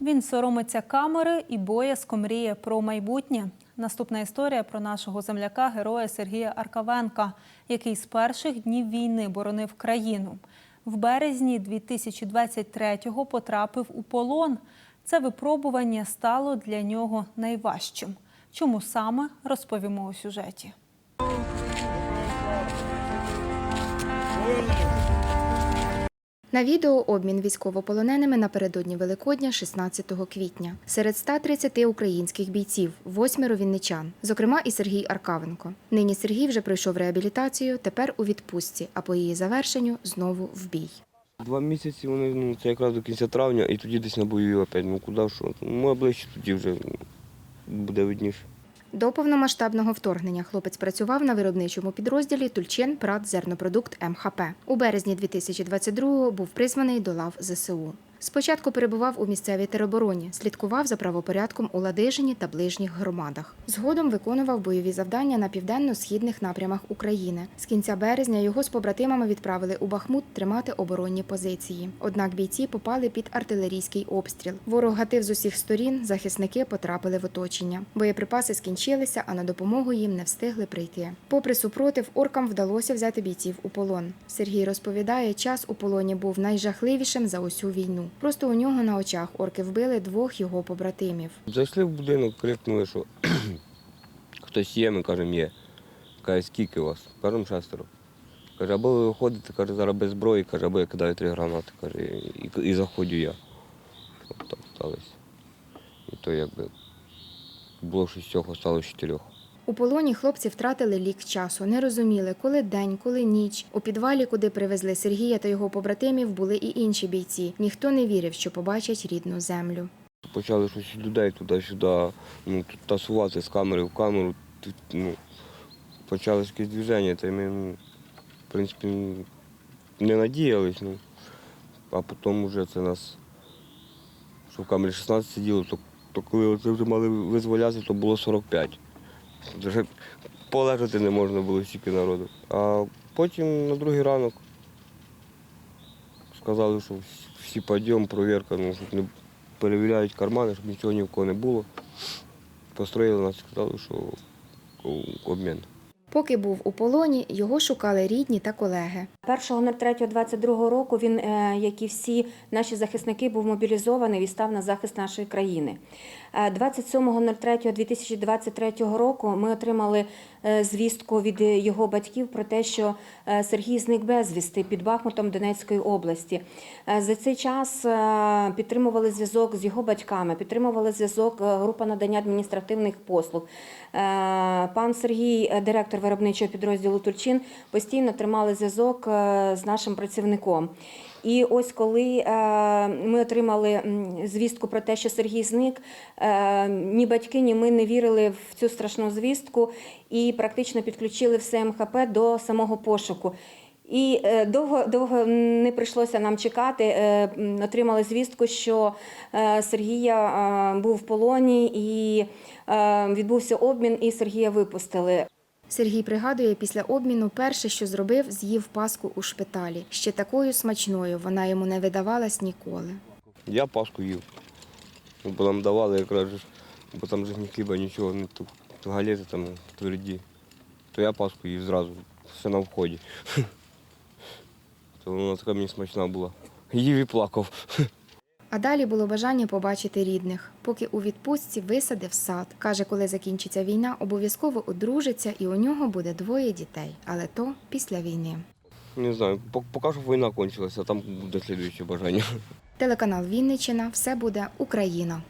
Він соромиться камери і боязко мріє про майбутнє. Наступна історія про нашого земляка, героя Сергія Аркавенка, який з перших днів війни боронив країну. В березні 2023-го потрапив у полон. Це випробування стало для нього найважчим. Чому саме розповімо у сюжеті. На відео обмін військовополоненими напередодні Великодня 16 квітня. Серед 130 українських бійців, восьмеро вінничан, зокрема і Сергій Аркавенко. Нині Сергій вже пройшов реабілітацію, тепер у відпустці, а по її завершенню знову в бій. Два місяці вони, ну, це якраз до кінця травня, і тоді десь на бою опять. Ну куди що? Ну, а ближче тоді вже буде видніше. До повномасштабного вторгнення хлопець працював на виробничому підрозділі Тульчен Прат Зернопродукт МХП. У березні 2022-го був призваний до лав ЗСУ. Спочатку перебував у місцевій теробороні, слідкував за правопорядком у Ладижині та ближніх громадах. Згодом виконував бойові завдання на південно-східних напрямах України. З кінця березня його з побратимами відправили у Бахмут тримати оборонні позиції. Однак бійці попали під артилерійський обстріл. Ворог гатив з усіх сторін, захисники потрапили в оточення. Боєприпаси скінчилися, а на допомогу їм не встигли прийти. Попри супротив, оркам вдалося взяти бійців у полон. Сергій розповідає, час у полоні був найжахливішим за усю війну. Просто у нього на очах орки вбили двох його побратимів. Зайшли в будинок, крикнули, що хтось є, ми кажемо, є. Каже, скільки вас? Кажемо шестеро. Каже, або ви виходите, каже, зараз без зброї, каже, або я кидаю три гранати, каже, і, і заходжу я. Так сталося. І то якби було шістьох, стало чотирьох. У полоні хлопці втратили лік часу, не розуміли, коли день, коли ніч. У підвалі, куди привезли Сергія та його побратимів, були і інші бійці. Ніхто не вірив, що побачать рідну землю. Почали щось людей туди-сюди, ну, тасувати з камери в камеру. Тут, ну, почалось якесь движення, та ми, ну, в принципі, не надіялись. Ну. А потім вже це нас, що в камері 16 сиділо, то, то коли це вже мали визволятися, то було 45. Вже полежати не можна було стільки народу. А потім на другий ранок сказали, що всі підйом, провірка, ну, щоб не перевіряють кармани, щоб нічого ні в кого не було. Построїли нас, і сказали, що обмін. Поки був у полоні, його шукали рідні та колеги. 1.03.22 року він, е, як і всі наші захисники, був мобілізований і став на захист нашої країни. Е, 27.03.2023 року ми отримали е, звістку від його батьків про те, що е, Сергій зник безвісти під Бахмутом Донецької області. Е, За цей час е, підтримували зв'язок з його батьками, підтримували зв'язок е, група надання адміністративних послуг. Е, Пан Сергій, е, директор виробничого підрозділу Турчин, постійно тримали зв'язок е, з нашим працівником. І ось коли е, ми отримали звістку про те, що Сергій зник, е, ні батьки, ні ми не вірили в цю страшну звістку і практично підключили все МХП до самого пошуку. І довго довго не прийшлося нам чекати. Отримали звістку, що Сергія був в полоні і відбувся обмін, і Сергія випустили. Сергій пригадує, після обміну перше, що зробив, з'їв паску у шпиталі. Ще такою смачною вона йому не видавалась ніколи. Я паску їв. Ну, Бо нам давали якраз, бо там же ні хліба, нічого, не ту, ту галети там тверді. То я паску їв зразу, все на вході. То вона така мені смачна була. Їв і плакав. А далі було бажання побачити рідних. Поки у відпустці висадив сад. Каже, коли закінчиться війна, обов'язково одружиться і у нього буде двоє дітей. Але то після війни. Не знаю, пок- поки що війна кончилася, там буде слідуюче бажання. Телеканал Вінниччина. Все буде Україна.